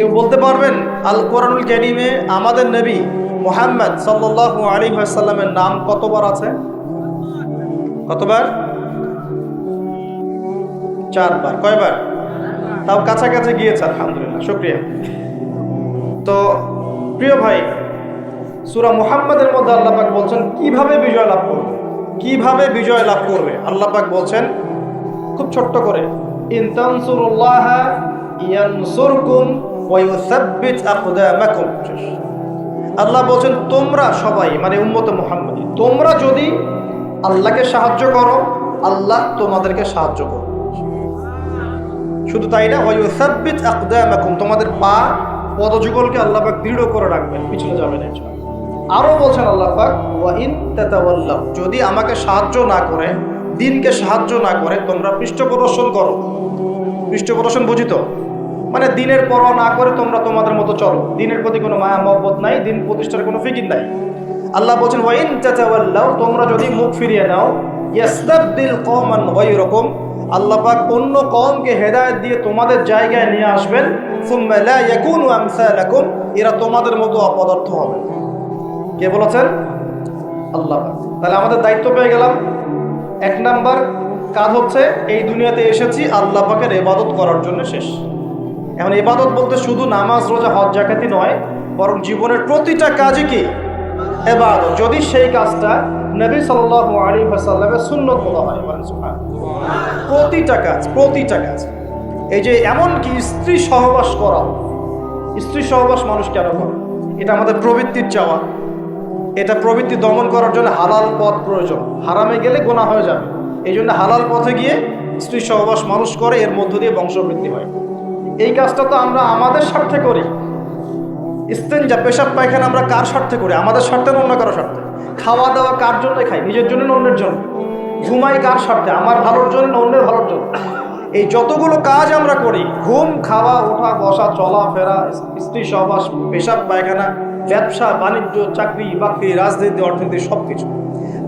কেউ বলতে পারবেন? আল কোরআনুল ক্যারিমে আমাদের নবী মোহাম্মদ সাল্লাল্লাহু আলাইহি ওয়াসাল্লামের নাম কতবার আছে? কতবার? চারবার। কয়বার? তাও কাছাকাছি গিয়েছে, আলহামদুলিল্লাহ, শুক্রিয়া। তো প্রিয় ভাই, সুরা মুহাম্মাদের মধ্যে আল্লাহ পাক বলছেন, কীভাবে বিজয় লাভ করবে? কীভাবে বিজয় লাভ করবে? আল্লাহ পাক বলছেন, খুব ছোট্ট করে, ইন তানসুরুল্লাহ ইয়ানসুরকুম আল্লাহ বলছেন, তোমরা সবাই মানে উম্মত মুহাম্মাদি, তোমরা যদি আল্লাহকে সাহায্য করো, আল্লাহ তোমাদেরকে সাহায্য করো শুধু তাই না ওই সাব্বিত আকদামাকুম, তোমাদের পা পদযুগলকে আল্লাহ পাক দৃঢ় করে রাখবেন, পিছনে যাবে না ইনশাআল্লাহ। আরও বলছেন আল্লাহ পাক ওয়া ইন যদি আমাকে সাহায্য না করে, দিনকে সাহায্য না করে, তোমরা পৃষ্ঠ প্রদর্শন করো। পৃষ্ঠ প্রদর্শন বুঝি তো? মানে দিনের পরোয়া না করে তোমরা তোমাদের মতো চলো। দিনের প্রতি কোনো মায়া, মহব্বত নাই, দিন প্রতিষ্ঠার কোনো ফিকির নাই। আল্লাহ বলছেন ওয়াইন তাতাওয়াল্লাহ তোমরা যদি মুখ ফিরিয়ে নাও, ইয়াস্তাবদিল কওমান গায়রাকুম আল্লাহ পাক অন্য কওমকে হেদায়েত দিয়ে তোমাদের জায়গায় নিয়ে আসবেন, সুম্মা লা ইয়াকুনু আমসালাকুম এরা তোমাদের মতো অপদার্থ হবে। কে বলেছেন? আল্লাহ পাক। তাহলে আমাদের দায়িত্ব পেয়ে গেলাম। এক নাম্বার কাজ হচ্ছে, এই দুনিয়াতে এসেছি, আল্লাহ পাকের ইবাদত করার জন্য শেষ। এখন ইবাদত বলতে শুধু নামাজ, রোজা, হজ জাকাতি নয়, বরং জীবনের প্রতিটা কাজে কি? এবাদত যদি সেই কাজটা নবী আলাইহি ওয়াসাল্লামের সুন্নত বলা হয় প্রতিটা কাজ প্রতিটা কাজ। এই যে এমন কি স্ত্রী সহবাস করা? স্ত্রী সহবাস মানুষ কেন করে? এটা আমাদের প্রবৃত্তির চাওয়া। এটা প্রবৃত্তি দমন করার জন্য হালাল পথ প্রয়োজন। হারামে গেলে গোনা হয়ে যাবে। এই জন্য হালাল পথে গিয়ে স্ত্রী সহবাস মানুষ করে, এর মধ্য দিয়ে বংশবৃদ্ধি হয়। এই কাজটা তো আমরা আমাদের স্বার্থে করি। ইস্তেঞ্জা পেশাব পায়খানা আমরা কার স্বার্থে করি? আমাদের স্বার্থে অন্য কারও স্বার্থে? খাওয়া দাওয়া কার জন্য খাই? নিজের জন্য না অন্যের জন্য? ঘুমাই কার স্বার্থে? আমার ভালোর জন্য না অন্যের ভালোর জন্য? এই যতগুলো কাজ আমরা করি, ঘুম, খাওয়া ওঠা বসা চলাফেরা স্ত্রী সহবাস, পেশাব পায়খানা, ব্যবসা, বাণিজ্য, চাকরি, বাকরি, রাজনীতি, অর্থনীতি সব কিছু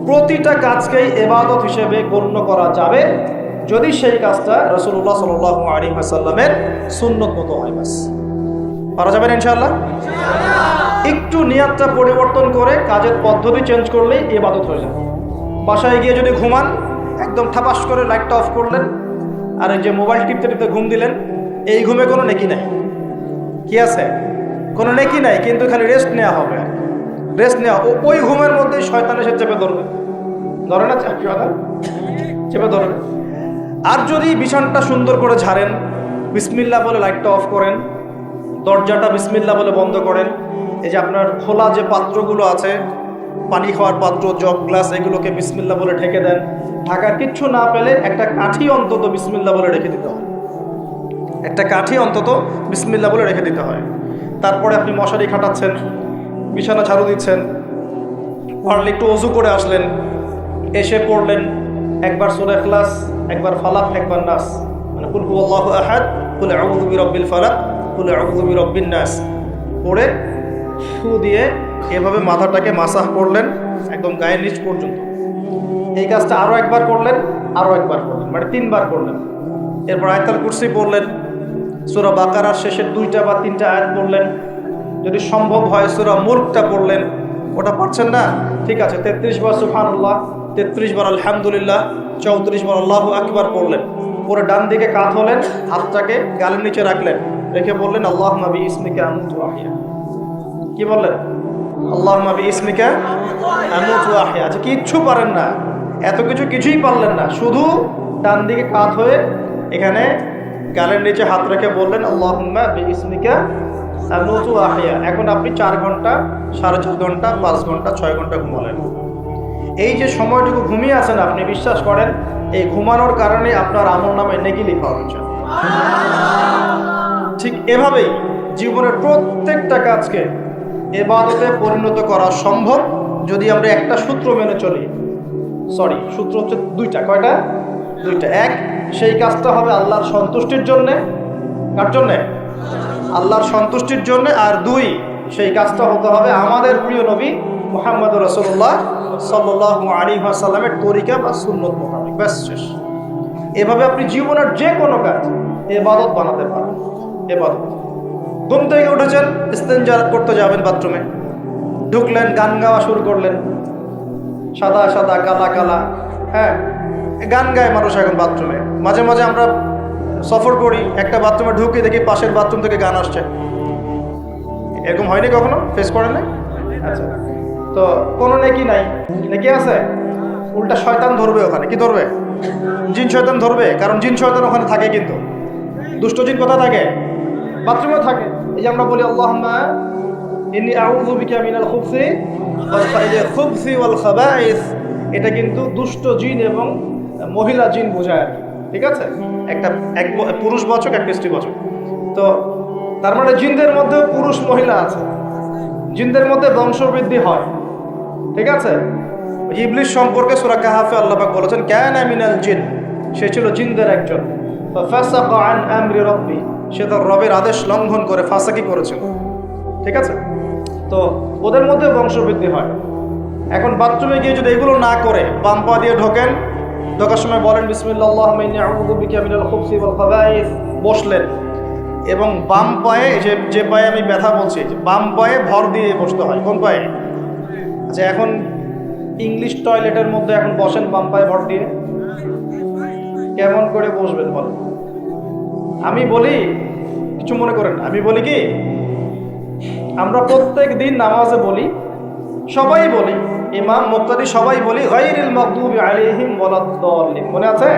প্রতিটা কাজকেই এবাদত হিসেবে গণ্য করা যাবে। যদি সেই কাজটা রসুল্লাহ সাল আলী হাসাল্লামের সুন্নত মতো হয় ব্যাস পারা যাবেন ইনশাল্লাহ একটু নিয়াতটা পরিবর্তন করে কাজের পদ্ধতি চেঞ্জ করলেই এবাদত হয়ে যাবে। বাসায় গিয়ে যদি ঘুমান একদম ঠাপাস করে লাইটটা অফ করলেন আর এই যে মোবাইল টিপতে টিপতে ঘুম দিলেন এই ঘুমে কোনো নেকি নাই। কি আছে? কোনো নেকি নাই কিন্তু খালি রেস্ট নেওয়া হবে রেস্ট নেওয়া ওই ঘুমের মধ্যেই শয়তান এসে চেপে ধরবে। ধরে না? চেপে ধরবে। আর যদি বিছানটা সুন্দর করে ঝাড়েন বিসমিল্লা বলে লাইটটা অফ করেন, দরজাটা বিসমিল্লা বলে বন্ধ করেন, এই যে আপনার খোলা যে পাত্রগুলো আছে, পানি খাওয়ার পাত্র, জগ গ্লাস, এগুলোকে বিসমিল্লা বলে ঢেকে দেন। ঢাকার কিচ্ছু না পেলে একটা কাঠি অন্তত বিসমিল্লা বলে রেখে দিতে হয়। একটা কাঠি অন্তত বিসমিল্লা বলে রেখে দিতে হয়। তারপরে আপনি মশারি খাটাচ্ছেন, বিছানা ঝাড়ু দিচ্ছেন, পারলে একটু অজু করে আসলেন, এসে পড়লেন, একবার সুরা ক্লাস একবার ফালাক, একবার নাস। মানে কুল হু আল্লাহু আহাদ, কুল আউযু বিরাব্বিল ফালাক, কুল আউযু বিরাব্বিন নাস। পড়ে ফু দিয়ে এভাবে মাথাটাকে মাসাহ করলেন একদম গায়ের নিচ পর্যন্ত। এই কাজটা আরও একবার করলেন আরও একবার করলেন মানে তিনবার করলেন। এরপর আয়তাল কুরসি পড়লেন, সুরা বাকারার শেষের দুইটা বা তিনটা আয়াত পড়লেন। যদি সম্ভব হয় সুরা মুল্কটা পড়লেন, ওটা পারছেন না? ঠিক আছে, তেত্রিশ বার সুফানুল্লাহ তেত্রিশ বার আলহামদুলিল্লাহ, চৌত্রিশ বার আল্লাহ আকবার পড়লেন। পরে ডান দিকে কাত হলেন, হাতটাকে গালের নিচে রাখলেন, রেখে বললেন আল্লাহ নবী ইসমিকা আহিয়া কি বললেন? আল্লাহ নবী ইসমিকা আহিয়া আচ্ছা কিচ্ছু পারেন না। এত কিছু কিছুই পারলেন না। শুধু ডান দিকে কাত হয়ে এখানে গালের নিচে হাত রেখে বললেন আল্লাহ ইসমিকা আহিয়া এখন আপনি চার ঘণ্টা, সাড়ে চার ঘণ্টা, পাঁচ ঘণ্টা, ছয় ঘণ্টা ঘুমালেন। এই যে সময়টুকু ঘুমিয়ে আছেন আপনি, বিশ্বাস করেন, এই ঘুমানোর কারণে আপনার আমল নামে নেকি লেখা হচ্ছে ঠিক এভাবেই জীবনের প্রত্যেকটা কাজকে এবাদতে পরিণত করা সম্ভব যদি আমরা একটা সূত্র মেনে চলি। সরি, সূত্র হচ্ছে দুইটা, কয়টা? দুইটা। এক, সেই কাজটা হবে আল্লাহর সন্তুষ্টির জন্যে। কার জন্যে? আল্লাহর সন্তুষ্টির জন্য। আর দুই, সেই কাজটা হতে হবে আমাদের প্রিয় নবী মোহাম্মদ রসল্লাহ সাল্লাহ আলী সাল্লামের তরিকা বা সুন্নত মোহাম্মদ ব্যাস, শেষ। এভাবে আপনি জীবনের যে কোনো কাজ এবাদত বানাতে পারেন। এবাদত ঘুম থেকে উঠেছেন ইস্তেঞ্জা করতে যাবেন বাথরুমে। ঢুকলেন, গান গাওয়া শুরু করলেন। সাদা সাদা, কালা কালা। হ্যাঁ গান গায় মানুষ এখন বাথরুমে। মাঝে মাঝে আমরা সফর করি, একটা বাথরুমে ঢুকে, দেখি পাশের বাথরুম থেকে গান আসছে। এরকম হয়নি কখনো? ফেস করেন নাই? আচ্ছা। তো কোনো নেকি নাই। নেকি আছে? উল্টা শয়তান ধরবে ওখানে। কি ধরবে? জিন শয়তান ধরবে? কারণ জিন শয়তান ওখানে থাকে কিন্তু। দুষ্ট জিন কোথায় থাকে? বাথরুমে থাকে। এই যে আমরা বলি আল্লাহ ইন্নি আউযু বিকা মিনাল খুবসি খুবসি ওয়াল খাবাইস। এটা কিন্তু দুষ্ট জিন এবং মহিলা জিন বোঝায় ঠিক আছে? একটা এক পুরুষ বচক এক স্ত্রী বচক তো তার মানে জিনদের মধ্যে পুরুষ মহিলা আছে। জিনদের মধ্যে বংশবৃদ্ধি হয়। ঠিক আছে? ইবলিশ সম্পর্কে সুরা কাহাফে আল্লাপাক বলেছেন ক্যান মিনাল জিন সে ছিল জিনদের একজন। সে তার রবের আদেশ লঙ্ঘন করে ফাঁসাকি করেছিল। ঠিক আছে? তো ওদের মধ্যে বংশবৃদ্ধি হয়। এখন বাথরুমে গিয়ে যদি এগুলো না করে, বাম পা দিয়ে ঢোকেন, ঢোকার সময় বলেন, বিসমিল্লাহ বসলেন। এবং বাম পায়ে যে যে পায়ে আমি ব্যথা বলছি, বাম পায়ে ভর দিয়ে বসতে হয়। কোন পায়ে? আচ্ছা এখন ইংলিশ টয়লেটের মধ্যে এখন বসেন বাম পায়ে ভর দিয়ে। কেমন করে বসবেন বলেন? আমি বলি, কিছু মনে করেন। আমি বলি কি, আমরা প্রত্যেক দিন নামাজে বলি, সবাই বলি, ইমাম, মুক্তাদি সবাই বলি গাইরিল মাগদুবি আলাইহিম ওয়ালাদ-দাল্লিন। মনে আছে?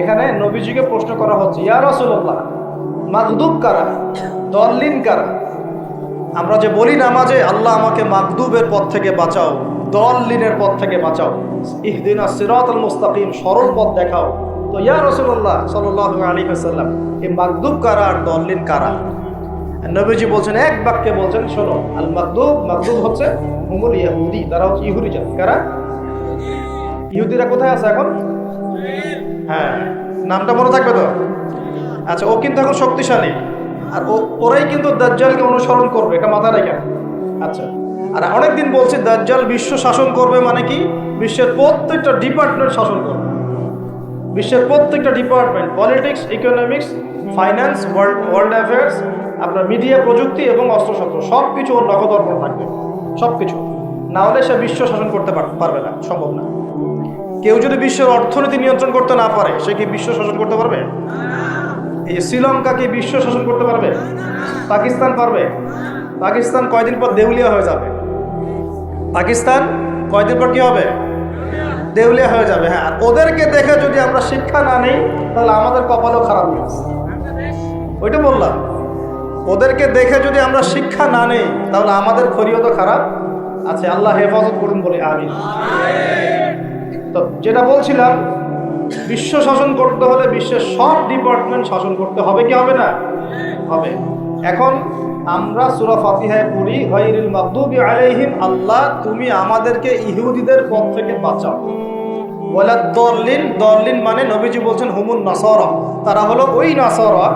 এখানে নবীজিকে প্রশ্ন করা হচ্ছে, ইয়া রাসূলুল্লাহ, মাগদুব কারা? দল্লিন কারা? আমরা যে বলি নামাজে আল্লাহ আমাকে মাগদুবের পথ থেকে বাঁচাও, দল্লিনের পথ থেকে বাঁচাও। ইহদিন সিরাতুল মুস্তাকিম, সরল পথ দেখাও। তো ইয়া রসুল্লাহ সাল্লাল্লাহু আলাইহি ওয়াসাল্লাম এই মাগদুব কারা আর দল্লিন কারা? নবীজি বলছেন, এক বাক্যে বলছেন, শোনো, আল মাকদুব মাকদুব হচ্ছে হুমুল ইহুদি তারা হচ্ছে ইহুদি জাতি? কারা? ইহুদিরা কোথায় আছে এখন? হ্যাঁ নামটা মনে থাকবে তো? আচ্ছা ও কিন্তু এখন শক্তিশালী। আর ওরাই কিন্তু দাজ্জালকে অনুসরণ করবে, এটা মাথায় রেখে। আচ্ছা আর অনেকদিন বলছি দাজ্জাল বিশ্ব শাসন করবে মানে কি? বিশ্বের প্রত্যেকটা ডিপার্টমেন্ট শাসন করবে। বিশ্বের প্রত্যেকটা department politics economics finance world world affairs আপনার মিডিয়া প্রযুক্তি এবং অস্ত্রশস্ত্র সব কিছু ওর নখদর্পণ থাকবে। সব কিছু না হলে সে বিশ্ব শাসন করতে পার- পারবে না, সম্ভব না। কেউ যদি বিশ্বের অর্থনীতি নিয়ন্ত্রণ করতে না পারে, সে কি বিশ্ব শাসন করতে পারবে? এই শ্রীলঙ্কা কি বিশ্ব শাসন করতে পারবে? পাকিস্তান পারবে? পাকিস্তান কয়দিন পর দেউলিয়া হয়ে যাবে? পাকিস্তান কয়দিন পর কি হবে? দেউলিয়া হয়ে যাবে হ্যাঁ। ওদেরকে দেখে যদি আমরা শিক্ষা না নিই, তাহলে আমাদের কপালও খারাপ হয়ে ওইটা বললাম। ওদেরকে দেখে যদি আমরা শিক্ষা না নেই, তাহলে আমাদের খরিও তো খারাপ। আছে আল্লাহ হেফাজত করুন বলে আমি তো যেটা বলছিলাম বিশ্ব শাসন করতে হলে বিশ্বের সব ডিপার্টমেন্ট শাসন করতে হবে কি হবে না? হবে। এখন আমরা সুরা ফাতিহায় পড়ি, গায়রিল মাগদুবি আলাইহিম, আল্লাহ তুমি আমাদেরকে ইহুদিদের পথ থেকে বাঁচাও। বলে দরলিন দরলিন মানে নবীজি বলছেন হুমুন নাসরা। তারা হলো ওই নাসরা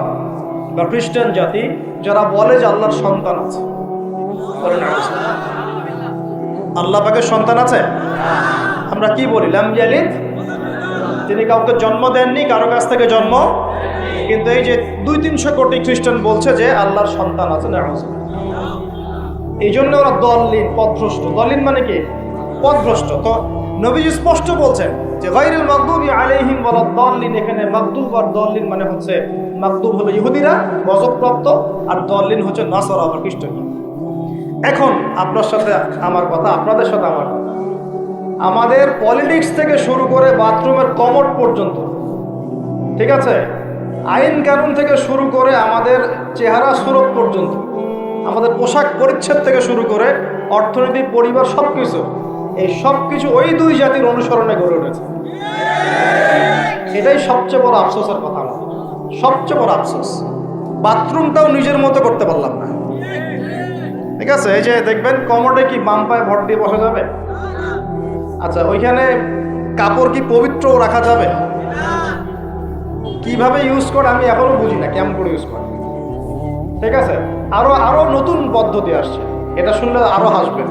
বা খ্রিস্টান জাতি যারা বলে যে আল্লাহর সন্তান আছে। আল্লাহ পাকের সন্তান আছে? আমরা কি বলি? লাম ইয়ালিদ তিনি কাউকে জন্ম দেননি, কারও কাছ থেকে জন্ম কিন্তু এই যে দুই তিনশো কোটি খ্রিস্টান বলছে যে আল্লাহর সন্তান আছে এই জন্য ওরা দলিন পথভ্রষ্ট দলিন মানে কি? পথভ্রষ্ট তো নবীজি স্পষ্ট বলছেন যে গাইরুল মাকদুবি আলাইহিম ওয়ালা দলিন এখানে মাকদুব আর দলিন মানে হচ্ছে মাকদুব হলো ইহুদিরা গজবপ্রাপ্ত আর দলিন হচ্ছে নাসরা বা খ্রিস্টান এখন আপনার সাথে আমার কথা, আপনাদের সাথে আমার কথা। আমাদের পলিটিক্স থেকে শুরু করে বাথরুমের কমট পর্যন্ত। ঠিক আছে? আইন কানুন থেকে শুরু করে আমাদের চেহারা সুরত পর্যন্ত, আমাদের পোশাক পরিচ্ছদ থেকে শুরু করে অর্থনীতি, পরিবার সব কিছু এই সব কিছু ওই দুই জাতির অনুসরণে গড়ে উঠেছে। এটাই সবচেয়ে বড় আফসোসের কথা আমাদের সবচেয়ে বড় আফসোস। বাথরুমটাও নিজের মতো করতে পারলাম না। ঠিক আছে? এই যে দেখবেন কমোডে কি বাম পায়ে ভর দিয়ে বসা যাবে? আচ্ছা ওইখানে কাপড় কি পবিত্র রাখা যাবে? কীভাবে ইউজ করে আমি এখনও বুঝি না, কেমন করে ইউজ করে। ঠিক আছে? আরও আরও নতুন পদ্ধতি আসছে। এটা শুনলে আরও হাসবেন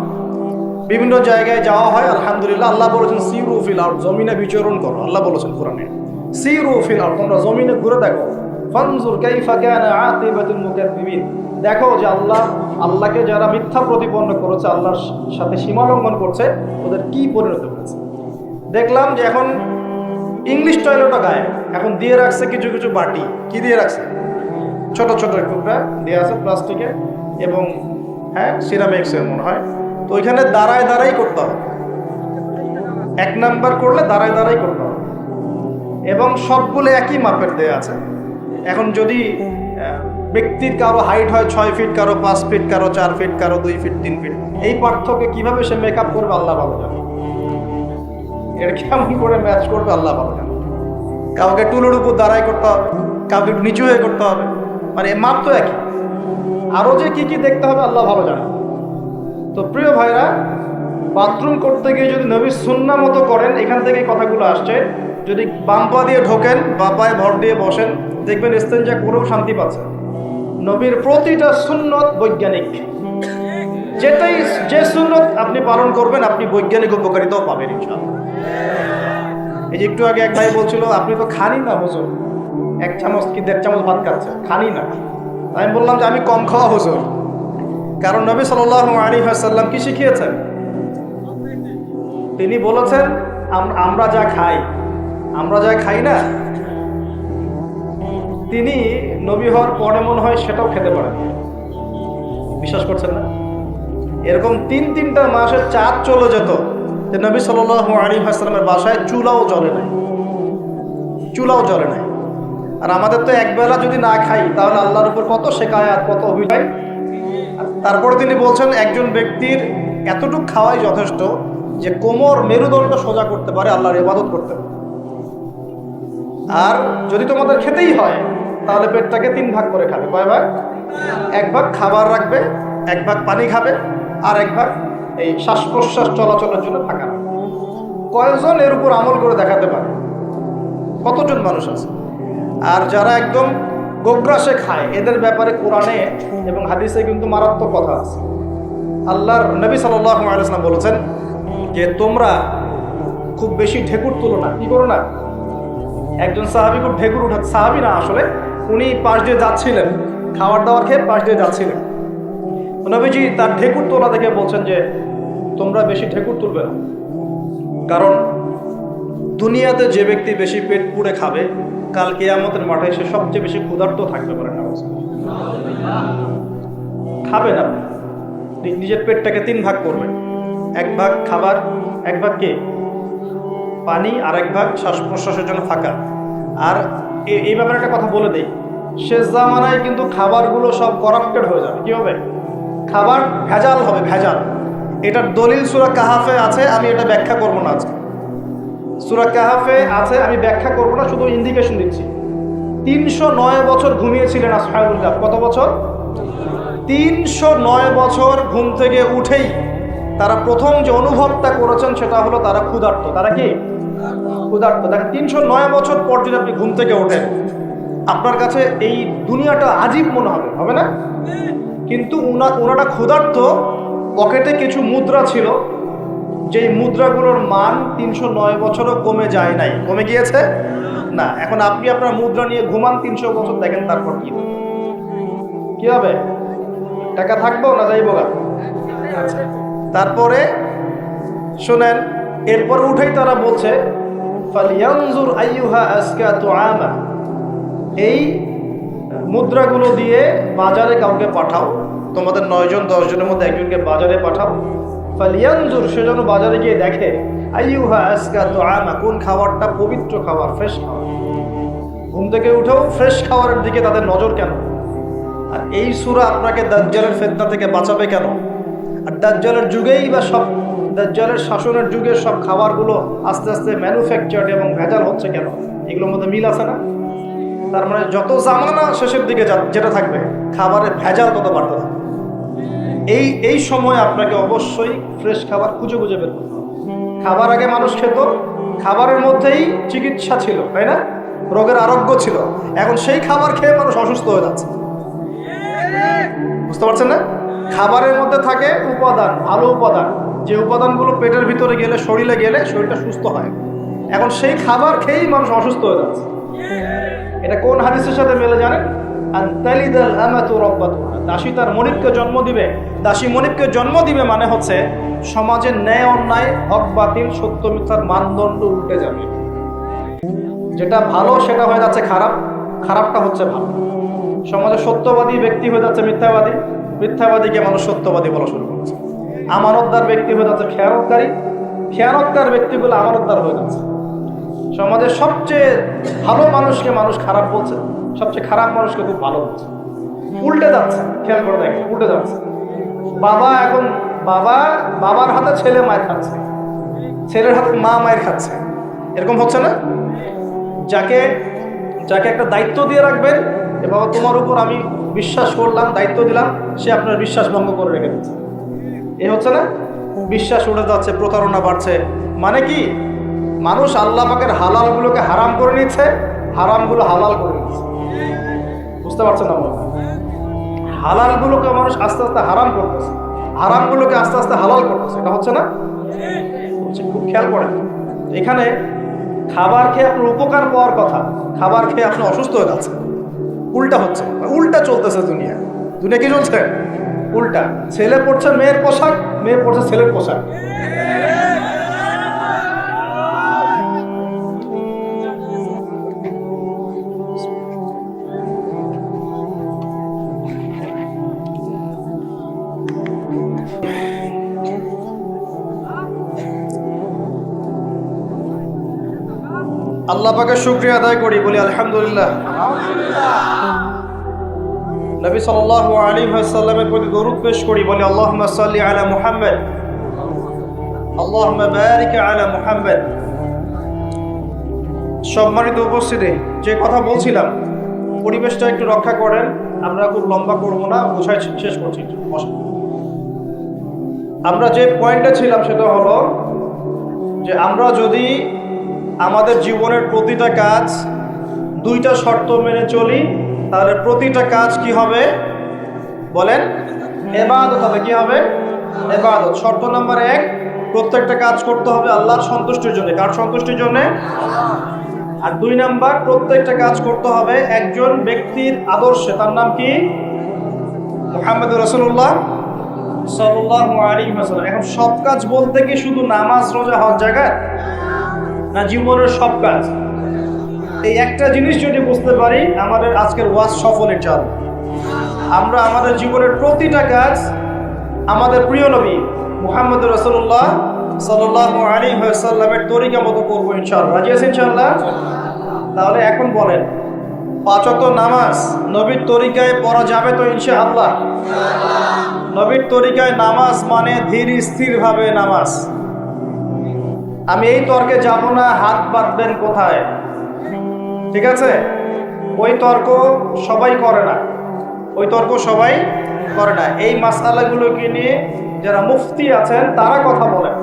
বিভিন্ন জায়গায় যাওয়া হয়, আলহামদুলিল্লাহ, আল্লাহ বলেছেন সি রুফিল আর জমিনে বিচরণ করো। আল্লাহ বলেছেন কোরআনে। সি রুফিল আর তোমরা জমিনে ঘুরে দেখো। ফানজুর কাইফা কানা আকিবাতুল মুকাদ্দিবিন। দেখো যে আল্লাহ, আল্লাহকে যারা মিথ্যা প্রতিপন্ন করেছে, আল্লাহর সাথে সীমা লঙ্ঘন করছে, ওদের কি পরিণত হয়েছে? দেখলাম যে এখন ইংলিশ টয়লেটও গায়ে এখন দিয়ে রাখছে কিছু কিছু বাটি। কি দিয়ে রাখছে? ছোট ছোট টুকরা দিয়ে আছে প্লাস্টিকে এবং হ্যাঁ সিরামিক্সের মনে হয়। তো ওইখানে দাঁড়ায় দাঁড়াই করতে হবে। এক নাম্বার করলে দাঁড়ায় দাঁড়াই করতে হবে। এবং সবগুলো একই মাপের দেয়া আছে। এখন যদি ব্যক্তির কারও হাইট হয় ছয় ফিট কারও পাঁচ ফিট কারও চার ফিট কারও দুই ফিট তিন ফিট এই পার্থক্য কীভাবে সে মেকআপ করবে আল্লাহ ভালো জানে। এটা কেমন করে ম্যাচ করবে আল্লাহ ভালো জানে। কাউকে টুলের উপর দাঁড়াই করতে হবে, কাউকে একটু নিচু হয়ে করতে হবে মানে মাপ তো একই। আরও যে কি কি দেখতে হবে আল্লাহ ভালো জানে। তো প্রিয় ভাইরা বাথরুম করতে গিয়ে যদি নবী সুন্না মতো করেন, এখান থেকে কথাগুলো আসছে। যদি বাম পা দিয়ে ঢোকেন বা পায়ে ভর দিয়ে বসেন দেখবেন ইস্তেঞ্জা করেও শান্তি পাচ্ছে। নবীর প্রতিটা সুন্নত বৈজ্ঞানিক। যেটাই যে সুন্নত আপনি পালন করবেন, আপনি বৈজ্ঞানিক উপকারিতাও পাবেন এই যে একটু আগে এক ভাই বলছিল, আপনি তো খানি না, হুজুর? এক চামচ কি দেড় চামচ ভাত খাচ্ছে খানি না? আমি বললাম যে, আমি কম খাওয়া, হুজুর। কারণ নবী সাল আলী সাল্লাম কি শিখিয়েছেন? তিনি বলেছেন আমরা যা খাই, আমরা যা খাই না তিনি নবী হওয়ার পরে মনে হয় সেটাও খেতে পারেন। বিশ্বাস করছেন না? এরকম তিন তিনটা মাসের চাঁদ চলে যেত যে নবী সাল আলী হাসলামের বাসায় চুলাও জ্বলে নাই। চুলাও জ্বলে নাই। আর আমাদের তো একবেলা যদি না খাই, তাহলে আল্লাহর উপর কত শেখায়াত কত অভিনয়। তারপরে তিনি বলছেন, একজন ব্যক্তির এতটুকু খাওয়াই যথেষ্ট যে কোমর মেরুদণ্ড সোজা করতে পারে, আল্লাহর ইবাদত করতে পারে। আর যদি তোমাদের খেতেই হয় তাহলে পেটটাকে তিন ভাগ করে খাবে। কয় ভাগ? এক ভাগ খাবার রাখবে, এক ভাগ পানি খাবে, আর এক ভাগ এই শ্বাস প্রশ্বাস চলাচলের জন্য থাকা। কয়জন এর উপর আমল করে দেখাতে পারে? কতজন মানুষ আছে? আর যারা একদম গোগ্রাসে খায়, এদের ব্যাপারে কোরআনে এবং হাদিসে কিন্তু মারাত্মক কথা আছে। আল্লাহর নবী সাল্লাম বলেছেন যে, তোমরা খুব বেশি ঢেকুর তুলো না। কি করো না? একজন সাহাবি খুব ঢেকুর উঠা, সাহাবি না আসলে উনি পাশ দিয়ে যাচ্ছিলেন। খাবার দাবার খেয়ে পাশ দিয়ে যাচ্ছিলেন। নবীজি তার ঢেকুর তোলা দেখে বলছেন যে, তোমরা বেশি ঢেকুর তুলবে না। কারণ দুনিয়াতে যে ব্যক্তি বেশি পেট পুড়ে খাবে, কাল কেয়ামতের মাঠে সে সবচেয়ে বেশি ক্ষুধার্ত থাকতে পারে না। খাবেন আপনি নিজের পেটটাকে তিন ভাগ করবেন এক ভাগ খাবার, এক ভাগ কে? পানি আর এক ভাগ শ্বাস প্রশ্বাসের জন্য ফাঁকা আর এই ব্যাপারে একটা কথা বলে দেই। শেষ জামানায় কিন্তু খাবারগুলো সব করাপ্টেড হয়ে যাবে। কি হবে? খাবার ভেজাল হবে, ভেজাল। এটার দলিল সুরা কাহাফে আছে, আমি এটা ব্যাখ্যা করব না আজকে। সুরা কাহাফে আছে, আমি ব্যাখ্যা করব না, শুধু ইন্ডিকেশন দিচ্ছি। তিনশো নয় বছর ঘুমিয়েছিলেন আসহাবুল কাফ কত বছর? তিনশো নয় বছর ঘুম থেকে উঠেই তারা প্রথম যে অনুভবটা করেছেন সেটা হলো তারা ক্ষুধার্ত। তারা কি? ক্ষুধার্ত। দেখেন, তিনশো নয় বছর পর যদি আপনি ঘুম থেকে ওঠেন আপনার কাছে এই দুনিয়াটা আজীব মনে হবে হবে না? কিন্তু উনা ওনাটা ক্ষুধার্ত পকেটে কিছু মুদ্রা ছিল, যেই মুদ্রাগুলোর মান তিনশো নয় বছরও কমে যায় নাই। কমে গিয়েছে? না, এখন আপনি আপনার মুদ্রা নিয়ে ঘুমান তিনশো বছর, দেখেন তারপর কি হবে। কি হবে? টাকা থাকব না যাইবো গা? আচ্ছা তারপরে শোনেন, এরপর উঠেই তারা বলছে, ফালিয়ানজুর আইয়ুহা আজকা তুআমা। এই মুদ্রাগুলো দিয়ে বাজারে কাউকে পাঠাও। তোমাদের নয়জন, দশজনের মধ্যে একজনকে বাজারে পাঠাও। ফালিয়ানজুর, সে যেন বাজারে গিয়ে দেখে, আইয়ুহা আজকা তুআমা কোন খাবারটা পবিত্র খাবার, ফ্রেশ খাবার? ঘুম থেকে উঠেও ফ্রেশ খাবারের দিকে তাদের নজর কেন? আর এই সুরা আপনাকে দাজ্জালের ফেতনা থেকে বাঁচাবে কেন? আর দাজ্জালের যুগেই বা সব, দাজ্জালের শাসনের যুগে সব খাবারগুলো আস্তে আস্তে ম্যানুফ্যাকচার্ড এবং ভেজাল হচ্ছে কেন? এগুলোর মধ্যে মিল আছে না? তার মানে যত জামানা শেষের দিকে যেটা থাকবে, খাবারের ভেজাল তত বাড়তে থাকবে। এই এই সময় আপনাকে অবশ্যই ফ্রেশ খাবার খুঁজে খুঁজে বের করতে খাবার আগে মানুষ খেত, খাবারের মধ্যেই চিকিৎসা ছিল, তাই না? রোগের আরোগ্য ছিল। এখন সেই খাবার খেয়ে মানুষ অসুস্থ হয়ে যাচ্ছে। বুঝতে পারছেন না? খাবারের মধ্যে থাকে উপাদান, ভালো উপাদান। যে উপাদানগুলো পেটের ভিতরে গেলে, শরীরে গেলে শরীরটা সুস্থ হয়। এখন সেই খাবার খেয়েই মানুষ অসুস্থ হয়ে যাচ্ছে। এটা কোন হাদিসের সাথে মেলে জানেন? দাসী তার জন্ম দিবে। দাসী জন্ম দিবে মানে হচ্ছে সমাজের ন্যায় অন্যায়, হক বাতিল, সত্য মিথ্যার মানদণ্ড উল্টে যাবে। যেটা ভালো সেটা হয়ে যাচ্ছে খারাপ, খারাপটা হচ্ছে ভালো। সমাজে সত্যবাদী ব্যক্তি হয়ে যাচ্ছে মিথ্যাবাদী। মিথ্যাবাদীকে মানুষ সত্যবাদী বলা শুরু করেছে। আমানতদার ব্যক্তি হয়ে যাচ্ছে খেয়ানতকারী। খেয়ানতকার ব্যক্তিগুলো আমানতদার হয়ে যাচ্ছে। সমাজের সবচেয়ে ভালো মানুষকে মানুষ খারাপ বলছে, সবচেয়ে খারাপ মানুষকে খুব ভালো বলছে। উল্টে যাচ্ছে, খেয়াল করে দেখেন, উল্টে যাচ্ছে। বাবা এখন, বাবা, বাবার হাতে ছেলে মায়ের খাচ্ছে, ছেলের হাতে মা মায়ের খাচ্ছে। এরকম হচ্ছে না? যাকে যাকে একটা দায়িত্ব দিয়ে রাখবেন, এ বাবা তোমার উপর আমি বিশ্বাস করলাম, দায়িত্ব দিলাম, সে আপনার বিশ্বাস ভঙ্গ করে রেখে দিচ্ছে। এ হচ্ছে না? বিশ্বাস উঠে যাচ্ছে, প্রতারণা বাড়ছে। মানে কি? মানুষ আল্লাহ পাকের হালালগুলোকে হারাম করে নিচ্ছে, হারামগুলো হালাল করে নিচ্ছে। বুঝতে পারছেন মনে হালালগুলোকে মানুষ আস্তে আস্তে হারাম করতেছে, হারামগুলোকে আস্তে আস্তে হালাল করতেছে, এটা হচ্ছে না? হচ্ছে খুব খেয়াল করেন, এখানে খাবার খেয়ে আপনার উপকার পাওয়ার কথা, খাবার খেয়ে আপনি অসুস্থ হয়ে যাচ্ছে উল্টা হচ্ছে উল্টা চলতেছে দুনিয়া। দুনিয়া কি চলছে? উল্টা। ছেলে পড়ছে মেয়ের পোশাক, মেয়ে পড়ছে ছেলের পোশাক। আল্লাহ পাকে শুক্রিয়া আদায় করি, বলি আলহামদুলিল্লাহ। নবী সাল্লাল্লাহু আলাইহি ওয়াসাল্লামের প্রতি দরুদ পেশ করি, বলি আল্লাহুম্মা সাল্লি আলা মুহাম্মদ। আল্লাহুম্মা বারিক আলা মুহাম্মদ। সম্মানিত উপস্থিতি, যে কথা বলছিলাম, পরিবেশটা একটু রক্ষা করেন, আমরা খুব লম্বা করব না বোঝায় শেষ করছি। আমরা যে পয়েন্টটা ছিলাম সেটা হলো যে আমরা যদি আমাদের জীবনের প্রতিটা কাজ দুইটা শর্ত মেনে চলি, তাহলে প্রতিটা কাজ কি হবে? বলেন, এবাদত হবে, কি হবে? এবাদত। শর্ত নাম্বার এক, প্রত্যেকটা কাজ করতে হবে আল্লাহর সন্তুষ্টির জন্য। কার সন্তুষ্টির জন্য? আর দুই নাম্বার, প্রত্যেকটা কাজ করতে হবে একজন ব্যক্তির আদর্শে। তার নাম কি? মোহাম্মদ রসুল্লাহ আলাইহি ওয়াসাল্লাম। এখন সব কাজ বলতে কি শুধু নামাজ, রোজা হওয়ার জায়গায় না জীবনের সব কাজ। এই একটা জিনিস যদি বুঝতে পারি, আমাদের আজকের ওয়াজ সফলের চাল আমরা আমাদের জীবনের প্রতিটা কাজ আমাদের প্রিয় নবী মুহাম্মদ রসুল্লাহ সাল্লাহ আলী সাল্লামের তরিকা মতো করব ইনশাল্লাহ রাজি আছে ইনশাল্লাহ তাহলে এখন বলেন পাঁচত নামাজ নবীর তরিকায় পড়া যাবে তো ইনশাআল্লাহ নবীর তরিকায় নামাজ মানে ধীর স্থিরভাবে নামাজ। আমি এই তর্কে যাব না, হাত বাঁধবেন কোথায়? ঠিক আছে? ওই তর্ক সবাই করে না। ওই তর্ক সবাই করে না। এই মাসালাগুলোকে নিয়ে যারা মুফতি আছেন, তারা কথা বলেন।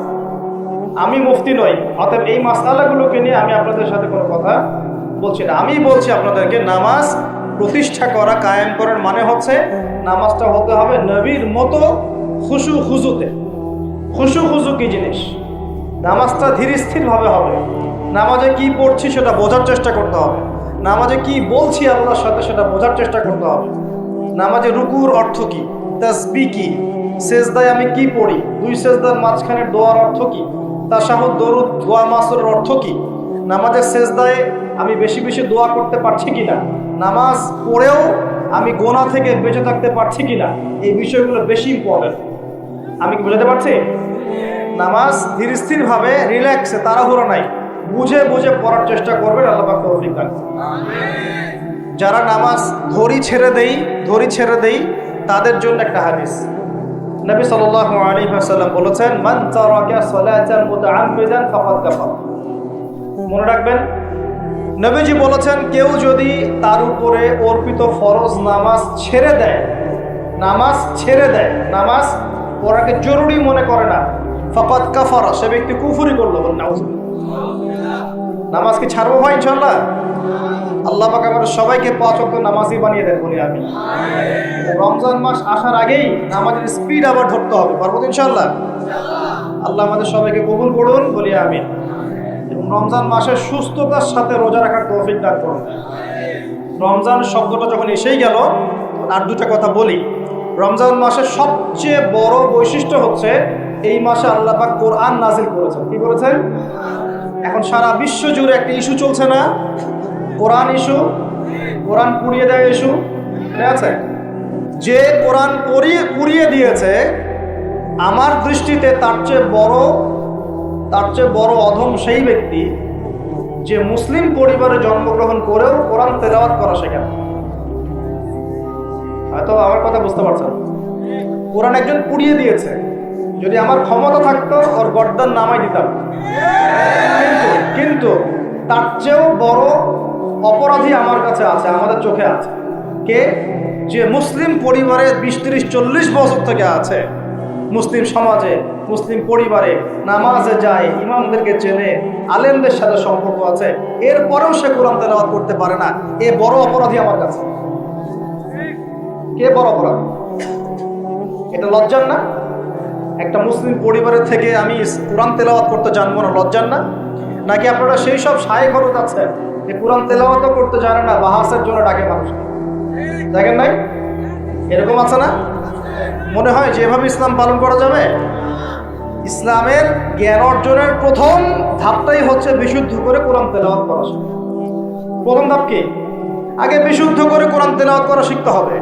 আমি মুফতি নই, অতএব এই মাসালাগুলোকে নিয়ে আমি আপনাদের সাথে কোনো কথা বলছি না। আমি বলছি আপনাদেরকে, নামাজ প্রতিষ্ঠা করা, কায়েম করার মানে হচ্ছে নামাজটা হতে হবে নবীর মতো খুশু খুজুতে খুশু খুজু কি জিনিস? নামাজটা ধীর স্থিরভাবে হবে। নামাজে কি পড়ছি সেটা বোঝার চেষ্টা করতে হবে। নামাজে কি বলছি আল্লাহর সাথে সেটা বোঝার চেষ্টা করতে হবে। নামাজে রুকুর অর্থ কি? তাসবি কি? সেজদায় আমি কি পড়ি? দুই সেজদার মাঝখানে দোয়ার অর্থ কি? তাশাহুদ দরুদ, দোয়া, মাসুরের অর্থ কি? নামাজের সেজদায় আমি বেশি বেশি দোয়া করতে পারছি কি না নামাজ পড়েও আমি গোনা থেকে বেঁচে থাকতে পারছি কি না এই বিষয়গুলো বেশি ইম্পর্টেন্ট আমি কি বোঝাতে পারছি? নামাজ ধীর স্থিরভাবে রিল্যাক্সে তাড়াহুড়ো নাই। বুঝে বুঝে পড়ার চেষ্টা করবেন, আল্লাহ তৌফিক যারা নামাজ ধরি ছেড়ে দেই, ধরি ছেড়ে দেই, তাদের জন্য একটা হাদিস। নবী সাল্লাল্লাহু আলাইহি ওয়াসাল্লাম বলেছেন, মান তারাকা সালাতান মুতাআম্মিদান ফাকাদ কাফার। মনে রাখবেন, নবীজি বলেছেন, কেউ যদি তার উপরে অর্পিত ফরজ নামাজ ছেড়ে দেয়, নামাজ ছেড়ে দেয়, নামাজ পড়াকে জরুরি মনে করে না ফাকাদ কাফারা সে ব্যক্তি কুফরি করল বলেন নাউজুবিল্লাহ নামাজ কি ছাড়বো ভাই ইনশাল্লাহ আল্লাহ পাক আমাদের সবাইকে পাঁচ ওয়াক্ত নামাজই বানিয়ে দেন বলি আমি রমজান মাস আসার আগেই নামাজের স্পিড আবার ধরতে হবে পারব ইনশাল্লাহ আল্লাহ আমাদের সবাইকে কবুল করুন বলি আমি এবং রমজান মাসে সুস্থতার সাথে রোজা রাখার তৌফিক দান করুন। রমজান শব্দটা যখন এসেই গেল আর দুটা কথা বলি। রমজান মাসের সবচেয়ে বড় বৈশিষ্ট্য হচ্ছে এই মাসে আল্লাহ পাক কোরআন নাজিল করেছেন। কি করেছেন? এখন সারা বিশ্ব জুড়ে একটা ইস্যু চলছে না? কোরআন ইস্যু, কোরআন পুড়িয়ে দেয় ইস্যু, ঠিক আছে? যে কোরআন পড়িয়ে পুড়িয়ে দিয়েছে, আমার দৃষ্টিতে তার চেয়ে বড়, তার চেয়ে বড় অধম সেই ব্যক্তি যে মুসলিম পরিবারে জন্মগ্রহণ করেও কোরআন তেলাওয়াত করা শেখান হয়তো আমার কথা বুঝতে পারছেন। কোরআন একজন পুড়িয়ে দিয়েছে। যদি আমার ক্ষমতা থাকতো, ওর গর্দান নামাই দিতাম। কিন্তু তার চেয়েও বড় অপরাধী আমার কাছে আছে, আমাদের চোখে আছে। কে? যে মুসলিম পরিবারে বিশ, তিরিশ, চল্লিশ বছর থেকে আছে। মুসলিম সমাজে, মুসলিম পরিবারে নামাজে যায়, ইমামদেরকে চেনে, আলেমদের সাথে সম্পর্ক আছে। এরপরেও সে কোরআন তেলাওয়াত করতে পারে না। এ বড় অপরাধী আমার কাছে। কে বড় অপরাধ? এটা লজ্জার না? একটা মুসলিম পরিবারের থেকে আমি কোরআন তেলাওয়াত করতে জানব না লজ্জার না? নাকি আপনারা সেই সব সায় খরচ আছে যে কোরআন তেলাওয়াতও করতে জানে না, বাহাসের জন্য ডাকে মানুষ? দেখেন নাই? এরকম আছে না? মনে হয় যেভাবে ইসলাম পালন করা যাবে, ইসলামের জ্ঞান অর্জনের প্রথম ধাপটাই হচ্ছে বিশুদ্ধ করে কোরআন তেলাওয়াত করা প্রথম ধাপ কি? আগে বিশুদ্ধ করে কোরআন তেলাওয়াত করা শিখতে হবে।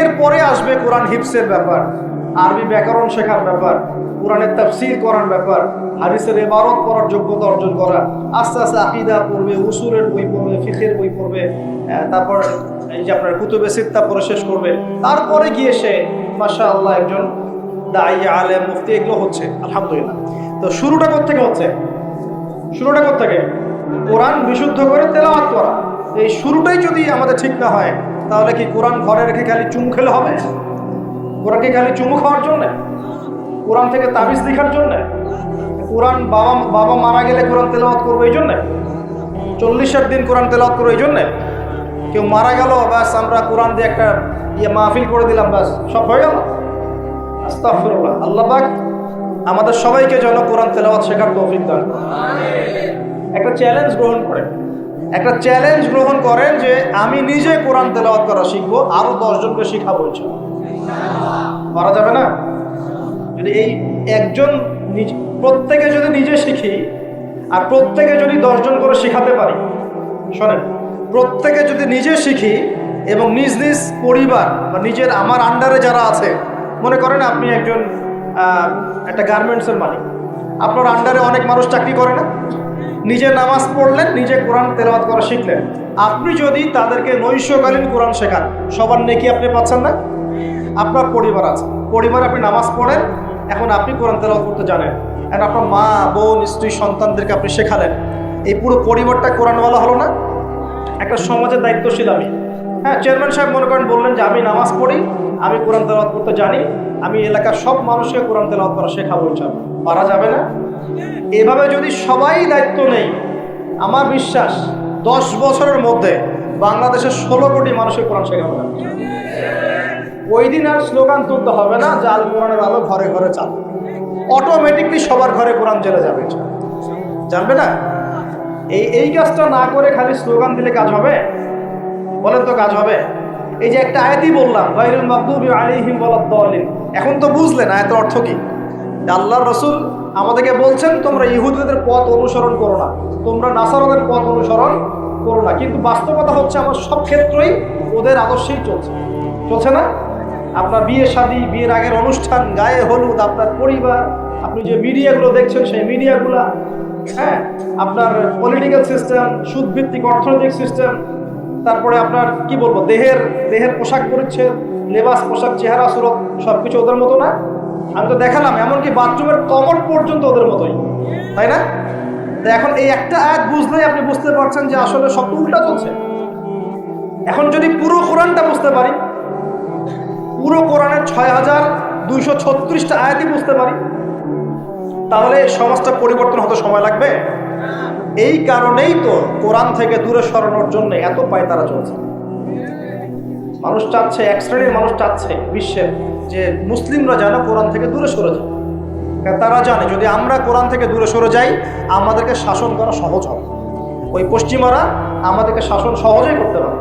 এরপরে আসবে কোরআন হিপসের ব্যাপার। আরবি ব্যাকরণ শেখার ব্যাপার, কোরআনের তাফসির করার ব্যাপার, হাদিসের এবারত করার যোগ্যতা অর্জন করা, আস্তে আস্তে আকিদা পড়বে উসুরের বই পড়বে ফিখের বই পড়বে তারপর এই যে আপনার কুতুবে সিত্তা পড়ে শেষ করবে। তারপরে গিয়ে সে মাসা আল্লাহ একজন দায়ী আলে মুফতি, এগুলো হচ্ছে, আলহামদুলিল্লাহ। তো শুরুটা কোথেকে হচ্ছে? শুরুটা থেকে কোরআন বিশুদ্ধ করে তেলাওয়াত করা। এই শুরুটাই যদি আমাদের ঠিক না হয়, তাহলে কি কোরআন ঘরে রেখে খালি চুম খেলে হবে? কোরআনকে খালি চুমু খাওয়ার জন্যে? কোরআন থেকে তাবিজ লেখার জন্যে? কোরআন বাবা বাবা মারা গেলে কোরআন তেলাওয়াত করব এই জন্যে? চল্লিশের দিন কোরআন তেলাওয়াত করব এই জন্যে? কেউ মারা গেল, ব্যাস আমরা কোরআন দিয়ে একটা ইয়ে মাহফিল করে দিলাম, ব্যাস, সব হয়ে গেল? আস্তাগফিরুল্লাহ। আল্লাহ পাক আমাদের সবাইকে যেন কোরআন তেলাওয়াত শেখার তৌফিক দান। একটা চ্যালেঞ্জ গ্রহণ করেন। একটা চ্যালেঞ্জ গ্রহণ করেন যে আমি নিজে কোরআন তেলাওয়াত করা শিখব, আরও দশজনকে শিখাবো, ইনশাআল্লাহ। পারা যাবে না? যদি এই একজন প্রত্যেকে যদি নিজে শিখি, আর প্রত্যেকে যদি দশজন করে শেখাতে পারি, শোনেন, প্রত্যেকে যদি নিজে শিখি এবং নিজ নিজ পরিবার বা নিজের আমার আন্ডারে যারা আছে, মনে করেন আপনি একজন একটা গার্মেন্টসের মালিক, আপনার আন্ডারে অনেক মানুষ চাকরি করে না? নিজে নামাজ পড়লেন, নিজে কোরআন তেলাওয়াত করা শিখলেন। আপনি যদি তাদেরকে নৈশকালীন কোরআন শেখান, সবার নেকি আপনি পাচ্ছেন না? আপনার পরিবার আছে। পরিবার আপনি নামাজ পড়েন, এখন আপনি কোরআন তেলাওয়াত করতে জানেন। এখন আপনার মা, বোন, স্ত্রী, সন্তানদেরকে আপনি শেখালেন। এই পুরো পরিবারটা কোরআনওয়ালা হলো না? একটা সমাজের দায়িত্বশীল আমি। হ্যাঁ চেয়ারম্যান সাহেব মনে করেন বললেন যে, আমি নামাজ পড়ি, আমি কোরআন তেলাওয়াত করতে জানি, আমি এলাকার সব মানুষকে কোরআন তেলাওয়াত করা শেখাবো ইনশাআল্লাহ। পারা যাবে না? এভাবে যদি সবাই দায়িত্ব নেই, আমার বিশ্বাস দশ বছরের মধ্যে বাংলাদেশের ষোলো কোটি মানুষের কোরআন শেখাবে না। ওই দিন আর স্লোগান তুলতে হবে না যে আল কোরআনের আলো ঘরে ঘরে চাল অটোমেটিকলি সবার ঘরে কোরআন চলে যাবে। জানবে না? এই এই কাজটা না করে খালি স্লোগান দিলে কাজ হবে? বলেন তো কাজ হবে। এই যে একটা আয়াতই বললাম গায়রুল মাগদুবি আলাইহিম ওয়ালাদ-দালিন। এখন তো বুঝলেন আয়াতের অর্থ কি? আল্লাহর রসুল আমাদেরকে বলছেন, তোমরা ইহুদিদের পথ অনুসরণ করো না। তোমরা নাসারদের পথ অনুসরণ করো না। কিন্তু বাস্তবতা হচ্ছে, আমার সব ক্ষেত্রেই ওদের আদর্শেই চলছে। চলছে না? আপনার বিয়ে শাদী, বিয়ের আগের অনুষ্ঠান, গায়ে হলুদ, আপনার পরিবার, আপনি যে মিডিয়াগুলো দেখছেন, সেই মিডিয়াগুলা হ্যাঁ আপনার পলিটিক্যাল সিস্টেম সুদভিত্তিক অর্থনৈতিক সিস্টেম তারপরে আপনার, কি বলব, দেহের দেহের পোশাক পরিচ্ছেদ লেবাস, পোশাক, চেহারা, সুরত সব কিছু ওদের মতো না? আমি তো দেখালাম, এমনকি বাথরুমের কমর পর্যন্ত ওদের মতোই, তাই না? তো এখন এই একটা আয়াত বুঝলেই আপনি বুঝতে পারছেন যে আসলে সব উল্টা চলছে। এখন যদি পুরো কোরআনটা বুঝতে পারি পুরো কোরআনের ছয় হাজার দুইশো ছত্রিশটা আয়াতই বুঝতে পারি। তাহলে সমাজটা পরিবর্তন হতে সময় লাগবে? এই কারণেই তো কোরআন থেকে দূরে সরানোর জন্য এত পায় তারা চলছে। মানুষ চাচ্ছে, এক শ্রেণির মানুষ চাচ্ছে বিশ্বের যে মুসলিমরা যেন কোরআন থেকে দূরে সরে যায়। তারা জানে, যদি আমরা কোরআন থেকে দূরে সরে যাই, আমাদেরকে শাসন করা সহজ হবে। ওই পশ্চিমারা আমাদেরকে শাসন সহজেই করতে পারে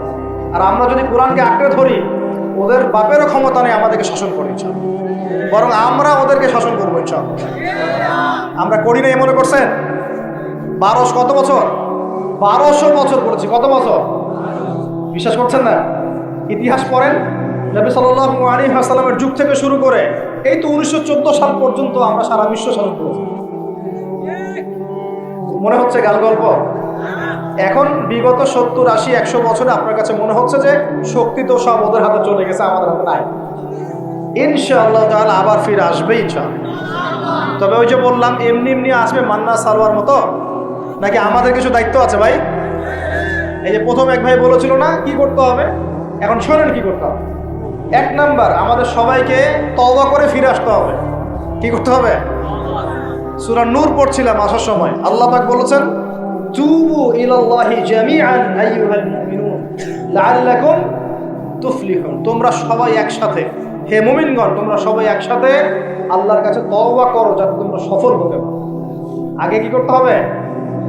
আর আমরা যদি কোরআনকে আঁকড়ে ধরি ওদের বাপেরও ক্ষমতা নেই আমাদেরকে শাসন করে ইনশাআল্লাহ। বরং আমরা ওদেরকে শাসন করব ইনশাআল্লাহ। আমরা করি নাই, মনে করছেন? বারোশো কত বছর? বারোশো বছর করেছি কত বছর? বিশ্বাস করছেন না? ইতিহাস পড়েন? নবী সাল্লাহ আলী হাসালামের যুগ থেকে শুরু করে এই তো উনিশশো চোদ্দ সাল পর্যন্ত আমরা সারা বিশ্ব শাসন করেছি। মনে হচ্ছে গাল গল্প? এখন বিগত সত্তর আশি একশো বছরে আপনার কাছে মনে হচ্ছে যে শক্তি তো সব ওদের হাতে চলে গেছে, আমাদের হাতে নাই। ইনশাআল্লাহ তাহলে আবার ফিরে আসবে, ইনশাআল্লাহ। তবে ওই যে বললাম, এমনি এমনি আসবে মান্না সালোয়ার মতো? নাকি আমাদের কিছু দায়িত্ব আছে ভাই? এই যে প্রথম এক ভাই বলেছিল না, কি করতে হবে? এখন শোনেন কি করতে হবে। এক নাম্বার, আমাদের সবাইকে তওবা করে ফিরে আসতে হবে। কি করতে হবে? সুরা নূর পড়ছিলাম আসার সময়। আল্লাহ পাক বলেছেন তুবু ইলাল্লাহি জামিআন, আইয়ুহাল মুমিনুন। লাআল্লাকুম তুফলিহুন। তোমরা সবাই একসাথে, হে মুমিনগণ, তোমরা সবাই একসাথে আল্লাহর কাছে তওবা করো যাতে তোমরা সফল হতে পারো। আগে কি করতে হবে?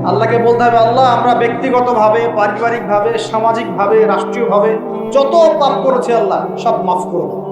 আল্লাহকে বলতে হবে, আল্লাহ, আমরা ব্যক্তিগতভাবে, পারিবারিকভাবে, সামাজিকভাবে, রাষ্ট্রীয়ভাবে যত পাপ করেছি আল্লাহ, সব মাফ করে দাও।